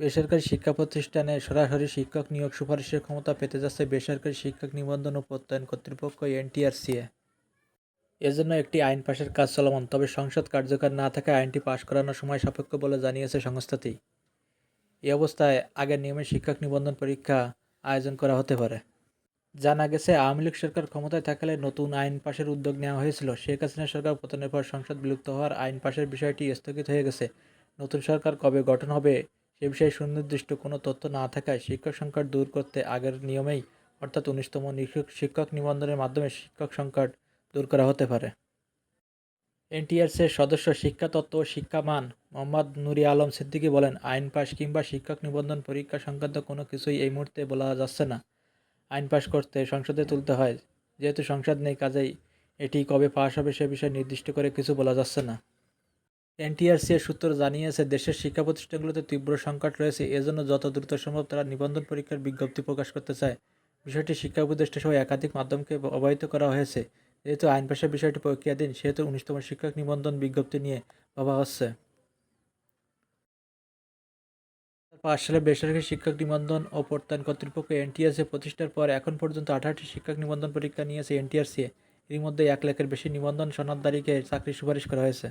বেসরকারি শিক্ষা প্রতিষ্ঠানে সরাসরি শিক্ষক নিয়োগ সুপারিশের ক্ষমতা পেতে যাচ্ছে বেসরকারি শিক্ষক নিবন্ধন ও প্রত্যয়ন কর্তৃপক্ষ, এনটিআরসিএ। এজন্য একটি আইন পাশের কাজ চলমান, তবে সংসদ কার্যকর না থাকায় আইনটি পাশ করানোর সময় সাপেক্ষ বলে জানিয়েছে সংস্থাটি। এই অবস্থায় আগের নিয়মে শিক্ষক নিবন্ধন পরীক্ষা আয়োজন করা হতে পারে। জানা গেছে, আওয়ামী লীগ সরকার ক্ষমতায় থাকলে নতুন আইন পাশের উদ্যোগ নেওয়া হয়েছিল। শেখ হাসিনা সরকার পতনের পর সংসদ বিলুপ্ত হওয়ার আইন পাশের বিষয়টি স্থগিত হয়ে গেছে। নতুন সরকার কবে গঠন হবে সে বিষয়ে সুনির্দিষ্ট কোনো তথ্য না থাকায় শিক্ষক সংকট দূর করতে আগের নিয়মেই, অর্থাৎ উনিশতম শিক্ষক নিবন্ধনের মাধ্যমে শিক্ষক সংকট দূর করা হতে পারে। এনটিআরসির সদস্য শিক্ষা তত্ত্ব ও শিক্ষা মান মোহাম্মদ নুরি আলম সিদ্দিকী বলেন, আইন পাশ কিংবা শিক্ষক নিবন্ধন পরীক্ষা সংক্রান্ত কোনো কিছুই এই মুহূর্তে বলা যাচ্ছে না। আইন পাশ করতে সংসদে তুলতে হয়। যেহেতু সংসদ নেই, কাজেই এটি কবে পাশ হবে সে বিষয়ে নির্দিষ্ট করে কিছু বলা যাচ্ছে না। এনটিআরসি এর সূত্র জানিয়েছে, দেশের শিক্ষা প্রতিষ্ঠানগুলোতে তীব্র সংকট রয়েছে। এজন্য যত দ্রুত সম্ভব তারা নিবন্ধন পরীক্ষার বিজ্ঞপ্তি প্রকাশ করতে চায়। বিষয়টি শিক্ষা উপদেষ্টা সহ একাধিক মাধ্যমকে অবহিত করা হয়েছে। যেহেতু আইন পাশের বিষয়টি প্রক্রিয়াধীন, সেহেতু উনিশতম শিক্ষক নিবন্ধন বিজ্ঞপ্তি নিয়ে ভাবা হচ্ছে। পাঁচ সালে বেসরকারি শিক্ষক নিবন্ধন ও প্রত্যয়ন কর্তৃপক্ষ এনটিএসএ প্রতিষ্ঠার পর এখন পর্যন্ত আঠারোটি শিক্ষক নিবন্ধন পরীক্ষা নিয়েছে এনটিআরসি এর মধ্যে এক লাখের বেশি নিবন্ধন সনদদারিকে চাকরির সুপারিশ করা হয়েছে।